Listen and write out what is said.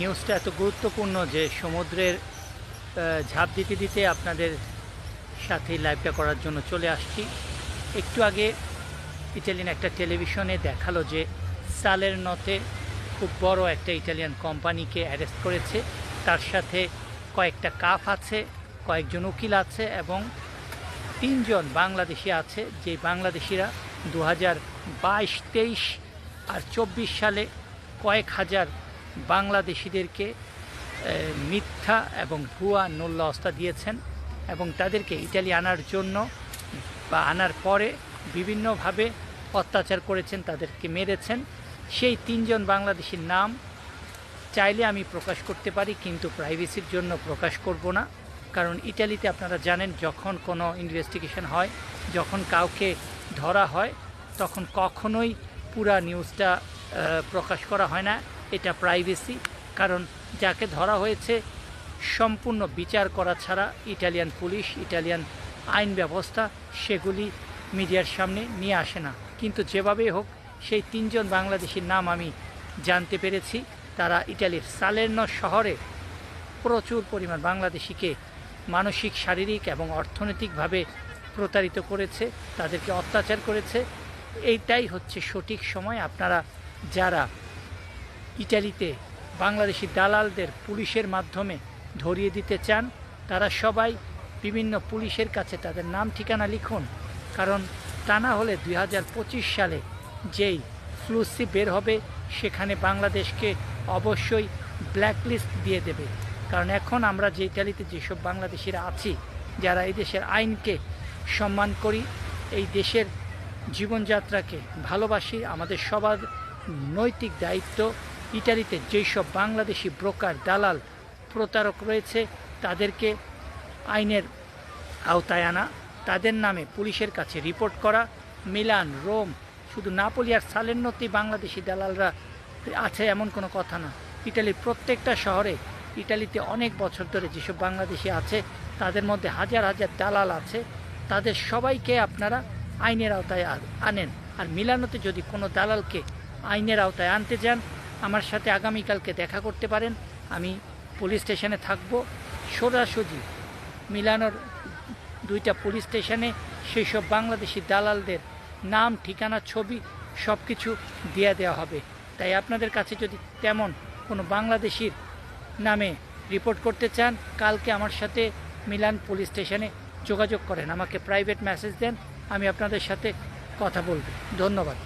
নিউজটা এত গুরুত্বপূর্ণ যে সমুদ্রের ঝাঁপ দিতে দিতে আপনাদের সাথে লাইভটা করার জন্য চলে আসছি। একটু আগে ইটালিয়ান একটা টেলিভিশনে দেখাল যে সালের নতে খুব বড় একটা ইটালিয়ান কোম্পানিকে অ্যারেস্ট করেছে। তার সাথে কয়েকটা কাফ আছে, কয়েকজন উকিল আছে এবং তিনজন বাংলাদেশি আছে, যে বাংলাদেশিরা দু হাজার বাইশ, তেইশ আর চব্বিশ সালে কয়েক হাজার বাংলাদেশিদেরকে মিথ্যা এবং ভুয়া নোল্লা অস্তা দিয়েছেন এবং তাদেরকে ইটালি আনার জন্য বা আনার পরে বিভিন্নভাবে অত্যাচার করেছেন, তাদেরকে মেরেছেন। সেই তিনজন বাংলাদেশির নাম চাইলে আমি প্রকাশ করতে পারি, কিন্তু প্রাইভেসির জন্য প্রকাশ করব না। কারণ ইটালিতে আপনারা জানেন, যখন কোনো ইনভেস্টিগেশন হয়, যখন কাউকে ধরা হয়, তখন কখনোই পুরা নিউজটা প্রকাশ করা হয় না। এটা প্রাইভেসি কারণ যাকে ধরা হয়েছে, সম্পূর্ণ বিচার করা ছাড়া ইটালিয়ান পুলিশ, ইটালিয়ান আইন ব্যবস্থা সেগুলি মিডিয়ার সামনে নিয়ে আসে না। কিন্তু যেভাবেই হোক, সেই তিনজন বাংলাদেশির নাম আমি জানতে পেরেছি। তারা ইটালির সালের্ন শহরে প্রচুর পরিমাণ বাংলাদেশিকে মানসিক, শারীরিক এবং অর্থনৈতিকভাবে প্রতারিত করেছে, তাদেরকে অত্যাচার করেছে। এইটাই হচ্ছে সঠিক সময়। আপনারা যারা ইটালিতে বাংলাদেশি দালালদের পুলিশের মাধ্যমে ধরিয়ে দিতে চান, তারা সবাই বিভিন্ন পুলিশের কাছে তাদের নাম ঠিকানা লিখুন। কারণ তা না হলে দুই হাজার পঁচিশ সালে যেই ফ্লুসি বের হবে, সেখানে বাংলাদেশকে অবশ্যই ব্ল্যাকলিস্ট দিয়ে দেবে। কারণ এখন আমরা যে ইটালিতে যেসব বাংলাদেশিরা আছি, যারা এই দেশের আইনকে সম্মান করি, এই দেশের জীবনযাত্রাকে ভালোবাসি, আমাদের সবার নৈতিক দায়িত্ব ইটালিতে যেই সব বাংলাদেশি ব্রোকার দালাল, প্রতারক রয়েছে, তাদেরকে আইনের আওতায় আনা, তাদের নামে পুলিশের কাছে রিপোর্ট করা, মিলান, রোম, শুধু নাপোলি আর সালেন্নতেই বাংলাদেশি দালালরা আছে এমন কোনো কথা না। ইটালির প্রত্যেকটা শহরে, ইটালিতে অনেক বছর ধরে যেসব বাংলাদেশি আছে, তাদের মধ্যে হাজার হাজার দালাল আছে, তাদের সবাইকে আপনারা আইনের আওতায় আনেন। আর মিলানোতে যদি কোনো দালালকে আইনের আওতায় আনতে যান আমার সাথে আগামীকালকে দেখা করতে পারেন। আমি পুলিশ স্টেশনে থাকব। সোজাসুজি মিলানোর দুইটা পুলিশ স্টেশনে সেই সব বাংলাদেশি দালালদের নাম, ঠিকানা, ছবি সব কিছু দিয়ে দেওয়া হবে। তাই আপনাদের কাছে যদি তেমন কোনো বাংলাদেশির নামে রিপোর্ট করতে চান, কালকে আমার সাথে মিলান পুলিশ স্টেশনে যোগাযোগ করেন। আমাকে প্রাইভেট মেসেজ দেন, আমি আপনাদের সাথে কথা বলব। ধন্যবাদ।